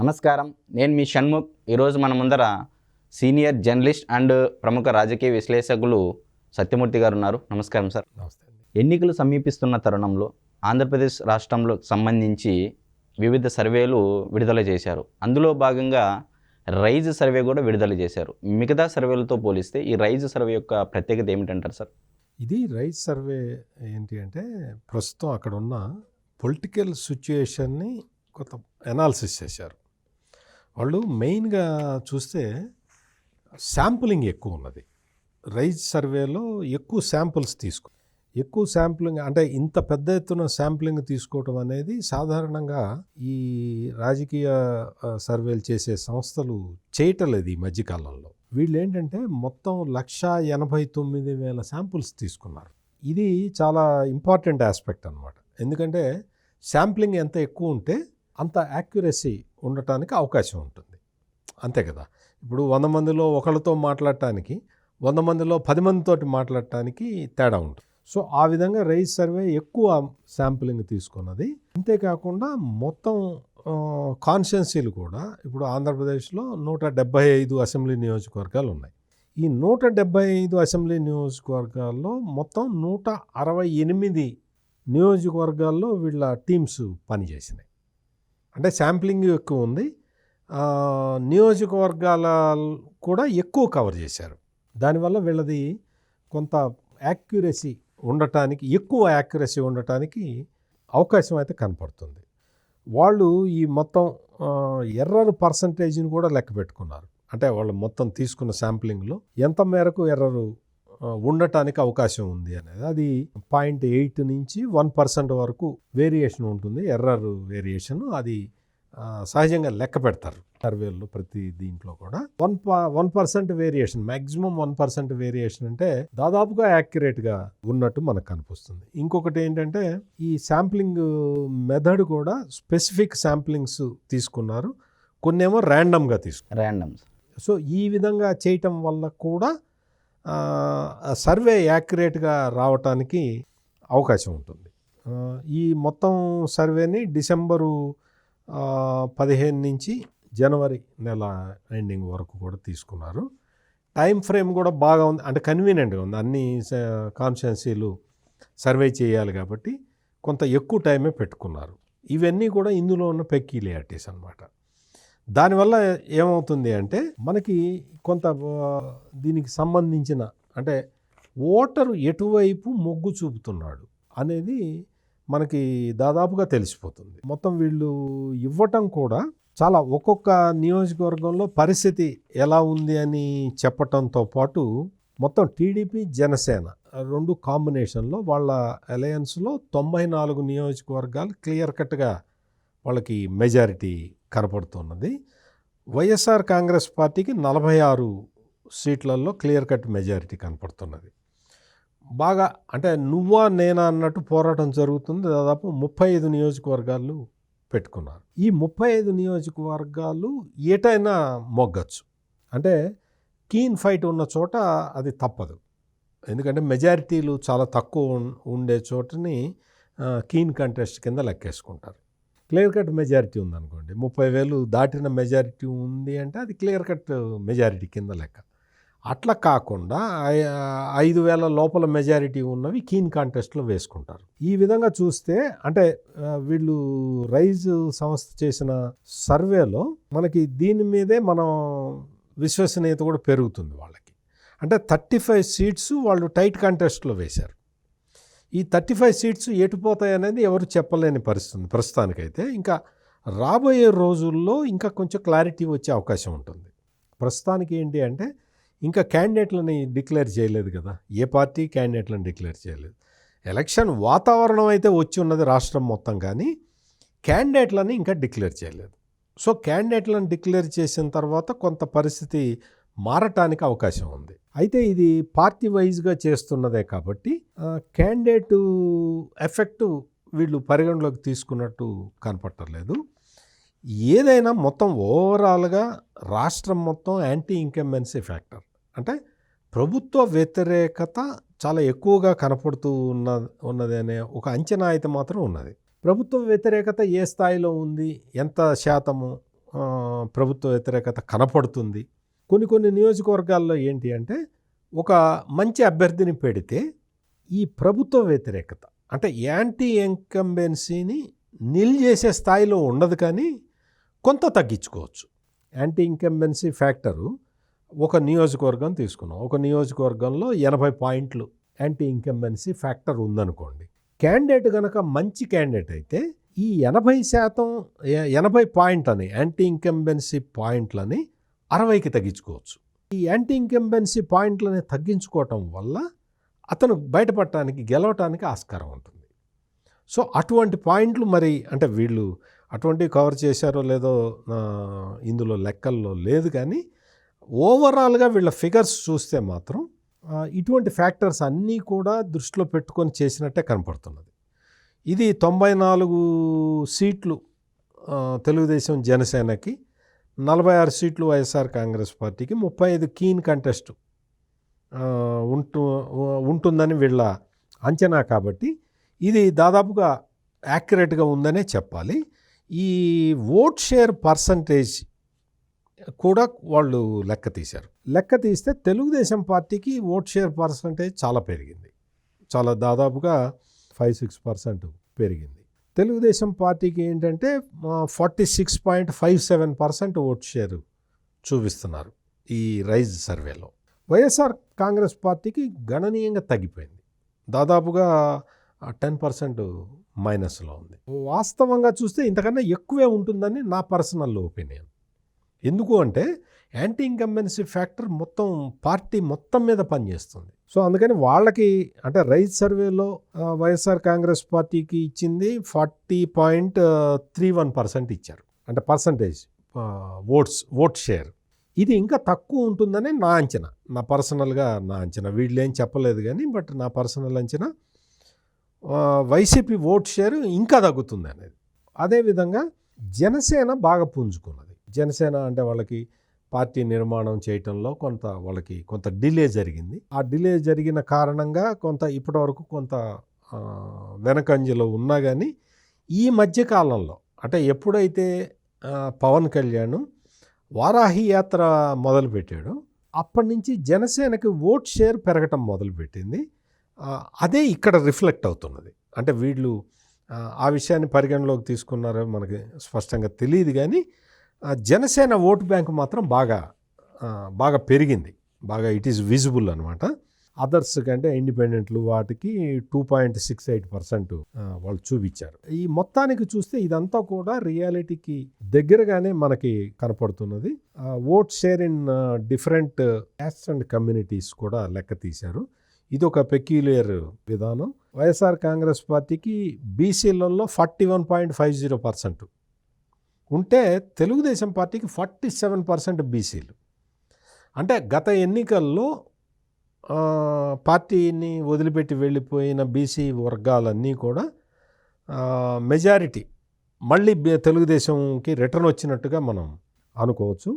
నమస్కారం. నేను మీ షణ్ముఖ్. ఈరోజు మన ముందర సీనియర్ జర్నలిస్ట్ అండ్ ప్రముఖ రాజకీయ విశ్లేషకులు సత్యమూర్తి గారు ఉన్నారు. నమస్కారం సార్. నమస్తే. ఎన్నికలు సమీపిస్తున్న తరుణంలో ఆంధ్రప్రదేశ్ రాష్ట్రంలో సంబంధించి వివిధ సర్వేలు విడుదల చేశారు. అందులో భాగంగా రైజ్ సర్వే కూడా విడుదల చేశారు. మిగతా సర్వేలతో పోలిస్తే ఈ రైజ్ సర్వే యొక్క ప్రత్యేకత ఏమిటంటారు సార్? ఇది రైట్ సర్వే ఏంటి అంటే ప్రస్తుతం అక్కడ ఉన్న పొలిటికల్ సిచ్యుయేషన్ని కొంత ఎనాలిసిస్ చేశారు. వాళ్ళు మెయిన్గా చూస్తే శాంపులింగ్ ఎక్కువ ఉన్నది. రైజ్ సర్వేలో ఎక్కువ శాంపుల్స్ తీసుకు ఎక్కువ శాంప్లింగ్ అంటే ఇంత పెద్ద ఎత్తున శాంప్లింగ్ తీసుకోవటం అనేది సాధారణంగా ఈ రాజకీయ సర్వేలు చేసే సంస్థలు చేయటలేదు ఈ మధ్యకాలంలో. వీళ్ళు ఏంటంటే మొత్తం లక్ష ఎనభై తొమ్మిది వేల శాంపుల్స్ తీసుకున్నారు. ఇది చాలా ఇంపార్టెంట్ ఆస్పెక్ట్ అనమాట ఎందుకంటే శాంప్లింగ్ ఎంత ఎక్కువ ఉంటే అంత యాక్యురసీ ఉండటానికి అవకాశం ఉంటుంది. అంతే కదా. ఇప్పుడు వంద మందిలో ఒకళ్ళతో మాట్లాడటానికి వంద మందిలో పది మందితో మాట్లాడటానికి తేడా ఉంటుంది. సో ఆ విధంగా రైస్ సర్వే ఎక్కువ శాంపులింగ్ తీసుకున్నది. అంతేకాకుండా మొత్తం కాన్స్టెన్సీలు కూడా ఇప్పుడు ఆంధ్రప్రదేశ్లో నూట డెబ్బై ఐదు అసెంబ్లీ నియోజకవర్గాలు ఉన్నాయి. ఈ నూట డెబ్బై ఐదు అసెంబ్లీ నియోజకవర్గాల్లో మొత్తం నూట అరవై ఎనిమిది నియోజకవర్గాల్లో వీళ్ళ టీమ్స్ పనిచేసినాయి. అంటే శాంప్లింగ్ ఎక్కువ ఉంది. నియోజకవర్గాల కూడా ఎక్కువ కవర్ చేశారు. దానివల్ల వీళ్ళది కొంత యాక్యురసీ ఉండటానికి ఎక్కువ యాక్యురసీ ఉండటానికి అవకాశం అయితే కనపడుతుంది. వాళ్ళు ఈ మొత్తం ఎర్రర్ పర్సంటేజ్ని కూడా లెక్క పెట్టుకున్నారు. అంటే వాళ్ళు మొత్తం తీసుకున్న శాంప్లింగ్లో ఎంత మేరకు ఎర్రరు ఉండటానికి అవకాశం ఉంది అనేది. అది పాయింట్ ఎయిట్ నుంచి వన్ పర్సెంట్ వరకు వేరియేషన్ ఉంటుంది ఎర్రర్ వేరియేషన్. అది సహజంగా లెక్క పెడతారు సర్వేల్లో ప్రతి దీంట్లో కూడా. One one percent variation maximum one percent variation అంటే దాదాపుగా యాక్యురేట్గా ఉన్నట్టు మనకు కనిపిస్తుంది ఇంకొకటి ఏంటంటే ఈ శాంప్లింగ్ మెథడ్ కూడా స్పెసిఫిక్ శాంప్లింగ్స్ తీసుకున్నారు. కొన్నేమో ర్యాండమ్గా తీసుకున్నారు. ర్యాండమ్స్. సో ఈ విధంగా చేయటం వల్ల కూడా సర్వే యాక్యురేట్గా రావటానికి అవకాశం ఉంటుంది. ఈ మొత్తం సర్వేని డిసెంబరు పదిహేను నుంచి జనవరి నెల ఎండింగ్ వరకు కూడా తీసుకున్నారు. టైం ఫ్రేమ్ కూడా బాగా ఉంది అంటే కన్వీనియంట్గా ఉంది. అన్ని కాన్స్టిట్యున్సీలు సర్వే చేయాలి కాబట్టి కొంత ఎక్కువ టైమే పెట్టుకున్నారు. ఇవన్నీ కూడా ఇందులో ఉన్న పెక్యులియారిటీస్ అనమాట దానివల్ల ఏమవుతుంది అంటే మనకి కొంత దీనికి సంబంధించిన అంటే ఓటరు ఎటువైపు మొగ్గు చూపుతున్నాడు అనేది మనకి దాదాపుగా తెలిసిపోతుంది. మొత్తం వీళ్ళు ఇవ్వటం కూడా చాలా ఒక్కొక్క నియోజకవర్గంలో పరిస్థితి ఎలా ఉంది అని చెప్పటంతో పాటు మొత్తం టీడీపీ జనసేన రెండు కాంబినేషన్లో వాళ్ళ అలయన్స్లో తొంభై నాలుగు నియోజకవర్గాలు క్లియర్ కట్గా వాళ్ళకి మెజారిటీ కనపడుతున్నది. వైఎస్ఆర్ కాంగ్రెస్ పార్టీకి నలభై ఆరు సీట్లలో క్లియర్ కట్ మెజారిటీ కనపడుతున్నది. బాగా అంటే నువ్వా నేనా అన్నట్టు పోరాటం జరుగుతుంది. దాదాపు ముప్పై ఐదు నియోజకవర్గాలు పెట్టుకున్నారు. ఈ ముప్పై ఐదు నియోజకవర్గాలు ఏటైనా మొగ్గచ్చు. అంటే కీన్ ఫైట్ ఉన్న చోట అది తప్పదు. ఎందుకంటే మెజారిటీలు చాలా తక్కువ ఉండే చోటని కీన్ కంటెస్ట్ కింద లెక్కేసుకుంటారు. క్లియర్ కట్ మెజారిటీ ఉందనుకోండి ముప్పై వేలు దాటిన మెజారిటీ ఉంది అంటే అది క్లియర్ కట్ మెజారిటీ కింద లెక్క. అట్లా కాకుండా ఐదు వేల లోపల మెజారిటీ ఉన్నవి కీన్ కాంటెస్ట్లో వేసుకుంటారు. ఈ విధంగా చూస్తే అంటే వీళ్ళు రైజ్ సంస్థ చేసిన సర్వేలో మనకి దీని మీదే మనం విశ్వసనీయత కూడా పెరుగుతుంది వాళ్ళకి. అంటే థర్టీ ఫైవ్ సీట్స్ వాళ్ళు టైట్ కాంటెస్ట్లో వేశారు. ఈ థర్టీ ఫైవ్ సీట్స్ ఎటుపోతాయి అనేది ఎవరు చెప్పలేని పరిస్థితి ప్రస్తుతానికైతే. ఇంకా రాబోయే రోజుల్లో ఇంకా కొంచెం క్లారిటీ వచ్చే అవకాశం ఉంటుంది. ప్రస్తుతానికి ఏంటి అంటే ఇంకా క్యాండిడేట్లని డిక్లేర్ చేయలేదు కదా. ఏ పార్టీ క్యాండిడేట్లను డిక్లేర్ చేయలేదు. ఎలక్షన్ వాతావరణం అయితే వచ్చి ఉన్నది రాష్ట్రం మొత్తం కానీ క్యాండిడేట్లని ఇంకా డిక్లేర్ చేయలేదు. సో క్యాండిడేట్లను డిక్లేర్ చేసిన తర్వాత కొంత పరిస్థితి మారటానికి అవకాశం ఉంది. అయితే ఇది పార్టీ వైజ్గా చేస్తున్నదే కాబట్టి క్యాండిడేట్ ఎఫెక్ట్ వీళ్ళు పరిగణలోకి తీసుకున్నట్టు కనపట్టలేదు ఏదైనా మొత్తం ఓవరాల్గా రాష్ట్రం మొత్తం యాంటీ ఇంకంబెన్సీ ఫ్యాక్టర్ అంటే ప్రభుత్వ వ్యతిరేకత చాలా ఎక్కువగా కనపడుతూ ఉన్న ఉన్నది అనే ఒక అంచనా అయితే మాత్రం ఉన్నది. ప్రభుత్వ వ్యతిరేకత ఏ స్థాయిలో ఉంది? ఎంత శాతము ప్రభుత్వ వ్యతిరేకత కనపడుతుంది? కొన్ని కొన్ని నియోజకవర్గాల్లో ఏంటి అంటే ఒక మంచి అభ్యర్థిని పెడితే ఈ ప్రభుత్వ వ్యతిరేకత అంటే యాంటీ ఎంకంబెన్సీని నిల్ చేసే స్థాయిలో ఉండదు కానీ కొంత తగ్గించుకోవచ్చు. యాంటీ ఇంకంబెన్సీ ఫ్యాక్టరు ఒక నియోజకవర్గం తీసుకున్నాం. ఒక నియోజకవర్గంలో ఎనభై పాయింట్లు యాంటీ ఇంకంబెన్సీ ఫ్యాక్టర్ ఉందనుకోండి. క్యాండిడేట్ కనుక మంచి క్యాండిడేట్ అయితే ఈ ఎనభై శాతం ఎనభై పాయింట్లని యాంటీ ఇంకంబెన్సీ పాయింట్లని అరవైకి తగ్గించుకోవచ్చు. ఈ యాంటీ ఇంకంబెన్సీ పాయింట్లని తగ్గించుకోవటం వల్ల అతను బయటపడటానికి గెలవటానికి ఆస్కారం ఉంటుంది. సో అటువంటి పాయింట్లు మరి అంటే వీళ్ళు అటువంటివి కవర్ చేశారో లేదో ఇందులో లెక్కల్లో లేదు కానీ ఓవరాల్గా వీళ్ళ ఫిగర్స్ చూస్తే మాత్రం ఇటువంటి ఫ్యాక్టర్స్ అన్నీ కూడా దృష్టిలో పెట్టుకొని చేసినట్టే కనపడుతున్నది. ఇది తొంభై నాలుగు సీట్లు తెలుగుదేశం జనసేనకి నలభై ఆరు సీట్లు వైఎస్ఆర్ కాంగ్రెస్ పార్టీకి ముప్పై ఐదు కీన్ కంటెస్ట్ ఉంటు ఉంటుందని వీళ్ళ అంచనా కాబట్టి ఇది దాదాపుగా యాక్యురేట్గా ఉందనే చెప్పాలి. ఈ ఓట్ షేర్ పర్సంటేజ్ కూడా వాళ్ళు లెక్క తీశారు. లెక్క తీస్తే తెలుగుదేశం పార్టీకి ఓట్ షేర్ పర్సంటేజ్ చాలా పెరిగింది. చాలా దాదాపుగా ఫైవ్ సిక్స్ పర్సెంట్ పెరిగింది. తెలుగుదేశం పార్టీకి ఏంటంటే forty six point five seven percent vote share చూపిస్తున్నారు ఈ రైజ్ సర్వేలో. వైఎస్ఆర్ కాంగ్రెస్ పార్టీకి గణనీయంగా తగ్గిపోయింది. దాదాపుగా టెన్ పర్సెంట్ మైనస్లో ఉంది. వాస్తవంగా చూస్తే ఇంతకన్నా ఎక్కువే ఉంటుందని నా పర్సనల్ ఒపీనియన్. ఎందుకు అంటే యాంటీ ఇంకంబెన్సీ ఫ్యాక్టర్ మొత్తం పార్టీ మొత్తం మీద పనిచేస్తుంది. సో అందుకని వాళ్ళకి అంటే రైతు సర్వేలో వైఎస్ఆర్ కాంగ్రెస్ పార్టీకి ఇచ్చింది forty point three one percent ఇచ్చారు. అంటే పర్సంటేజ్ ఓట్స్ ఓట్ షేర్. ఇది ఇంకా తక్కువ ఉంటుందని నా అంచనా. నా పర్సనల్గా నా అంచనా. వీళ్ళు ఏం చెప్పలేదు కానీ బట్ నా పర్సనల్ అంచనా వైసీపీ ఓట్ షేర్ ఇంకా తగ్గుతుంది అనేది. అదేవిధంగా జనసేన బాగా పుంజుకున్నది. జనసేన అంటే వాళ్ళకి పార్టీ నిర్మాణం చేయటంలో కొంత వాళ్ళకి కొంత డిలే జరిగింది. ఆ డిలే జరిగిన కారణంగా కొంత ఇప్పటివరకు కొంత వెనకంజలో ఉన్నా కానీ ఈ మధ్యకాలంలో అంటే ఎప్పుడైతే పవన్ కళ్యాణ్ వారాహి యాత్ర మొదలుపెట్టాడో అప్పటి నుంచి జనసేనకి ఓట్ షేర్ పెరగటం మొదలుపెట్టింది. అదే ఇక్కడ రిఫ్లెక్ట్ అవుతున్నది. అంటే వీళ్ళు ఆ, విషయాన్ని పరిగణలోకి తీసుకున్నారో మనకి స్పష్టంగా తెలియదు కానీ జనసేన ఓటు బ్యాంక్ మాత్రం బాగా బాగా పెరిగింది. బాగా ఇట్ ఈస్ విజిబుల్ అనమాట అదర్స్ కంటే ఇండిపెండెంట్లు వాటికి two point six eight percent వాళ్ళు చూపించారు. ఈ మొత్తానికి చూస్తే ఇదంతా కూడా రియాలిటీకి దగ్గరగానే మనకి కనపడుతున్నది. Vote share in different caste and communities కూడా లెక్క తీశారు. ఇది ఒక పెక్యులియర్ విధానం. వైఎస్ఆర్ కాంగ్రెస్ పార్టీకి బీసీలలో forty one point five zero percent. ఉంటే తెలుగుదేశం పార్టీకి ఫార్టీ సెవెన్ పర్సెంట్ బీసీలు. అంటే గత ఎన్నికల్లో పార్టీని వదిలిపెట్టి వెళ్ళిపోయిన బీసీ వర్గాలన్నీ కూడా మెజారిటీ మళ్ళీ తెలుగుదేశంకి రిటర్న్ వచ్చినట్టుగా మనం అనుకోవచ్చు.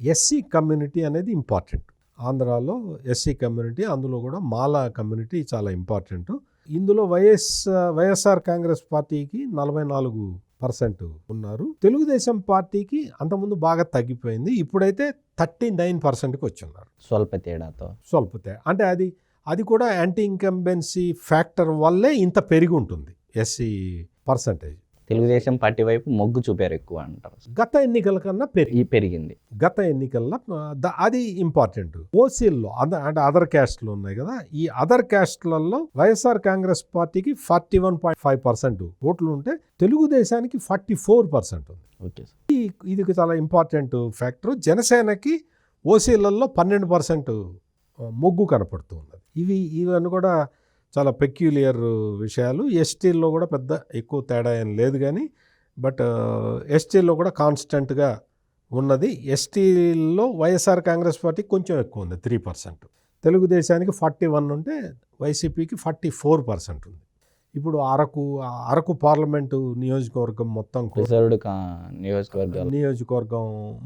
ఎస్సీ కమ్యూనిటీ అనేది ఇంపార్టెంట్. ఆంధ్రాలో ఎస్సీ కమ్యూనిటీ అందులో కూడా మాలా కమ్యూనిటీ చాలా ఇంపార్టెంట్. ఇందులో వైఎస్ వైఎస్ఆర్ కాంగ్రెస్ పార్టీకి నలభై నాలుగు పర్సెంట్ ఉన్నారు. తెలుగుదేశం పార్టీకి అంతకుముందు బాగా తగ్గిపోయింది. ఇప్పుడైతే థర్టీ నైన్ పర్సెంట్కి వచ్చున్నారు. స్వల్ప తేడాతో. స్వల్ప తేడా అంటే అది అది కూడా యాంటీ ఇంకంబెన్సీ ఫ్యాక్టర్ వల్లే ఇంత పెరిగి ఉంటుంది. SC percentage. తెలుగుదేశం పార్టీ వైపు మొగ్గు చూపారు ఎక్కువ అంటారు. గత ఎన్నికల కన్నా పెరిగి పెరిగింది. గత ఎన్నికల్లో అది ఇంపార్టెంట్ ఓసీల్లో అంటే అదర్ క్యాస్ట్లు ఉన్నాయి కదా ఈ అదర్ క్యాస్ట్లలో వైఎస్ఆర్ కాంగ్రెస్ పార్టీకి forty one point five percent ఓట్లు ఉంటే తెలుగుదేశానికి ఫార్టీ ఫోర్ పర్సెంట్ ఉంది. ఓకే ఇది చాలా ఇంపార్టెంట్ ఫ్యాక్టర్ జనసేనకి ఓసీలలో పన్నెండు పర్సెంట్ మొగ్గు కనపడుతూ ఉన్నది. ఇవి ఇవన్నీ కూడా చాలా పెక్యులియర్ విషయాలు. ఎస్టీల్లో కూడా పెద్ద ఎక్కువ తేడా ఏం లేదు కానీ బట్ ఎస్టీల్లో కూడా కాన్స్టెంట్గా ఉన్నది. ఎస్టీల్లో వైఎస్ఆర్ కాంగ్రెస్ పార్టీ కొంచెం ఎక్కువ ఉంది త్రీ పర్సెంట్ తెలుగుదేశానికి ఫార్టీ వన్ ఉంటే వైసీపీకి ఫార్టీ ఫోర్ పర్సెంట్ ఉంది. ఇప్పుడు అరకు అరకు పార్లమెంటు నియోజకవర్గం మొత్తం నియోజకవర్గాలు. నియోజకవర్గం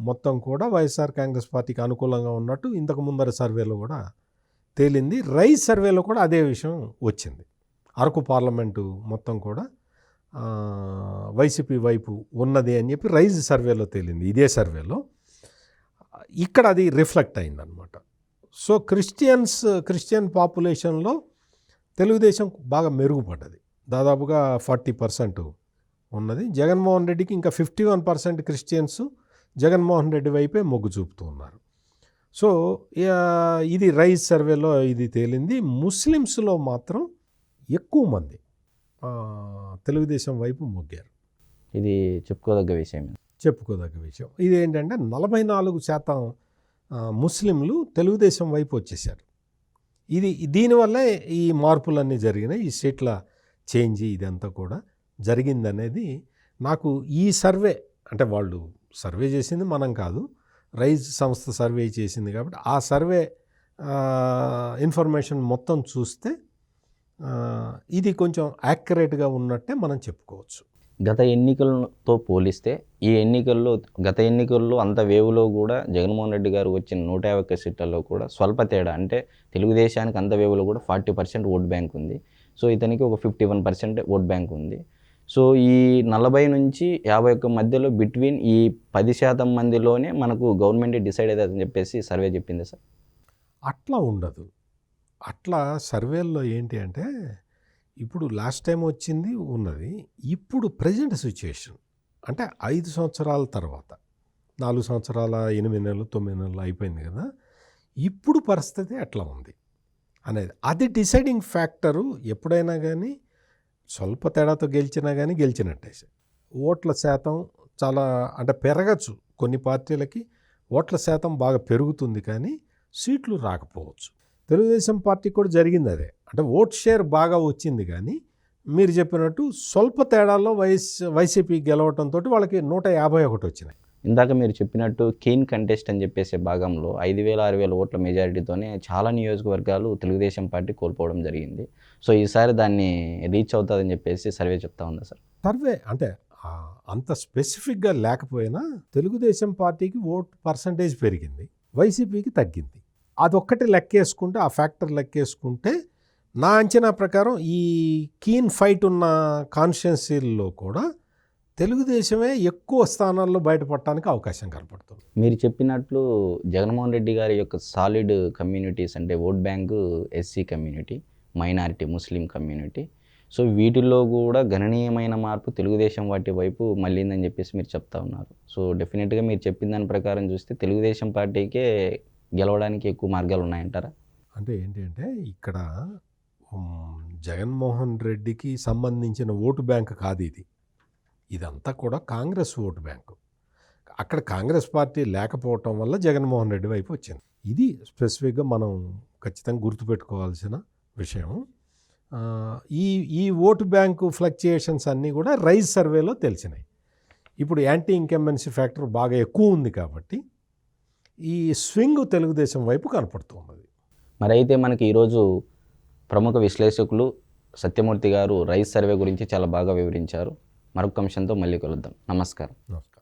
మొత్తం కూడా వైఎస్ఆర్ కాంగ్రెస్ పార్టీకి అనుకూలంగా ఉన్నట్టు ఇంతకు ముందర సర్వేలో కూడా తేలింది. రైజ్ సర్వేలో కూడా అదే విషయం వచ్చింది. అరకు పార్లమెంటు మొత్తం కూడా వైసీపీ వైపు ఉన్నది అని చెప్పి రైజ్ సర్వేలో తేలింది. ఇదే సర్వేలో. ఇక్కడ అది రిఫ్లెక్ట్ అయిందనమాట సో క్రిస్టియన్స్ క్రిస్టియన్ పాపులేషన్లో తెలుగుదేశం బాగా మెరుగుపడ్డది. దాదాపుగా ఫార్టీ పర్సెంట్ ఉన్నది. జగన్మోహన్ రెడ్డికి ఇంకా fifty one percent Christians Jaganmohan Reddy వైపే మొగ్గు చూపుతూ ఉన్నారు. సో ఇది రైజ్ సర్వేలో ఇది తేలింది. ముస్లిమ్స్లో మాత్రం ఎక్కువ మంది తెలుగుదేశం వైపు మొగ్గారు. ఇది చెప్పుకోదగ్గ విషయం చెప్పుకోదగ్గ విషయం. ఇది ఏంటంటే నలభై నాలుగు శాతం ముస్లింలు తెలుగుదేశం వైపు వచ్చేసారు. ఇది దీనివల్లే ఈ మార్పులన్నీ జరిగినాయి. ఈ సీట్ల చేంజ్ ఇదంతా కూడా జరిగిందనేది నాకు ఈ సర్వే అంటే వాళ్ళు సర్వే చేసింది మనం కాదు రైజ్ సంస్థ సర్వే చేసింది కాబట్టి ఆ సర్వే ఇన్ఫర్మేషన్ మొత్తం చూస్తే ఇది కొంచెం యాక్యురేట్గా ఉన్నట్టే మనం చెప్పుకోవచ్చు. గత ఎన్నికలతో పోలిస్తే ఈ ఎన్నికల్లో గత ఎన్నికల్లో అంత వేవులో కూడా జగన్మోహన్ రెడ్డి గారు వచ్చిన నూట యాభై ఒక్క సీట్లలో కూడా స్వల్ప తేడా. అంటే తెలుగుదేశానికి అంత వేవులో కూడా ఫార్టీ పర్సెంట్ ఓట్ బ్యాంక్ ఉంది. సో ఇతనికి ఒక fifty one percent vote bank ఉంది. సో ఈ నలభై నుంచి యాభై ఒక్క మధ్యలో బిట్వీన్ ఈ పది శాతం మందిలోనే మనకు గవర్నమెంట్ డిసైడ్ అవుతుందని చెప్పేసి సర్వే చెప్పింది సార్. అట్లా ఉండదు. అట్లా సర్వేల్లో ఏంటి అంటే ఇప్పుడు లాస్ట్ టైం వచ్చింది ఉన్నది ఇప్పుడు ప్రజెంట్ సిచ్యుయేషన్ అంటే ఐదు సంవత్సరాల తర్వాత నాలుగు సంవత్సరాల ఎనిమిది నెలలు తొమ్మిది నెలలు అయిపోయింది కదా ఇప్పుడు పరిస్థితి అట్లా ఉంది. అనేది అది డిసైడింగ్ ఫ్యాక్టరు ఎప్పుడైనా కానీ స్వల్ప తేడాతో గెలిచినా కానీ గెలిచినట్టే ఓట్ల శాతం చాలా అంటే పెరగచ్చు కొన్ని పార్టీలకి ఓట్ల శాతం బాగా పెరుగుతుంది కానీ సీట్లు రాకపోవచ్చు. తెలుగుదేశం పార్టీ కూడా జరిగింది అదే. అంటే ఓట్ షేర్ బాగా వచ్చింది కానీ మీరు చెప్పినట్టు స్వల్ప తేడాల్లో వైస్ వైసీపీ గెలవటంతో వాళ్ళకి నూట యాభై ఒకటి వచ్చినాయి. ఇందాక మీరు చెప్పినట్టు కీన్ కంటెస్ట్ అని చెప్పేసే భాగంలో ఐదు వేల ఆరు వేల ఓట్ల మెజారిటీతోనే చాలా నియోజకవర్గాలు తెలుగుదేశం పార్టీ కోల్పోవడం జరిగింది. సో ఈసారి దాన్ని రీచ్ అవుతుందని చెప్పేసి సర్వే చెప్తా ఉందా సార్? సర్వే అంటే అంత స్పెసిఫిక్గా లేకపోయినా తెలుగుదేశం పార్టీకి ఓట్ పర్సంటేజ్ పెరిగింది వైసీపీకి తగ్గింది. అదొక్కటి లెక్కేసుకుంటే ఆ ఫ్యాక్టర్ లెక్కేసుకుంటే నా అంచనా ప్రకారం ఈ కీన్ ఫైట్ ఉన్న కాన్స్టిట్యున్సీల్లో కూడా తెలుగుదేశమే ఎక్కువ స్థానాల్లో బయటపడటానికి అవకాశం కనపడుతుంది. మీరు చెప్పినట్లు జగన్మోహన్ రెడ్డి గారి యొక్క సాలిడ్ కమ్యూనిటీస్ అంటే vote bank SC community minority Muslim community so వీటిల్లో కూడా గణనీయమైన మార్పు తెలుగుదేశం వాటి వైపు మళ్ళీందని చెప్పేసి మీరు చెప్తా ఉన్నారు. సో డెఫినెట్గా మీరు చెప్పిన దాని ప్రకారం చూస్తే తెలుగుదేశం పార్టీకే గెలవడానికి ఎక్కువ మార్గాలు ఉన్నాయంటారా? అంటే ఏంటి అంటే ఇక్కడ జగన్మోహన్ రెడ్డికి సంబంధించిన ఓటు బ్యాంక్ కాదు ఇది. ఇదంతా కూడా కాంగ్రెస్ ఓటు బ్యాంకు. అక్కడ కాంగ్రెస్ పార్టీ లేకపోవటం వల్ల జగన్మోహన్ రెడ్డి వైపు వచ్చింది. ఇది స్పెసిఫిక్గా మనం ఖచ్చితంగా గుర్తుపెట్టుకోవాల్సిన విషయం. ఈ ఈ ఓటు బ్యాంకు ఫ్లక్చుయేషన్స్ అన్నీ కూడా రైజ్ సర్వేలో తెలిసినాయి. ఇప్పుడు యాంటీ ఇంకెంబెన్సీ ఫ్యాక్టర్ బాగా ఎక్కువ ఉంది కాబట్టి ఈ స్వింగ్ తెలుగుదేశం వైపు కనపడుతున్నది. మరి అయితే మనకి ఈరోజు ప్రముఖ విశ్లేషకులు సత్యమూర్తి గారు రైస్ సర్వే గురించి చాలా బాగా వివరించారు. మరొక అంశంతో మళ్ళీ కలుద్దాం. నమస్కారం. నమస్కారం.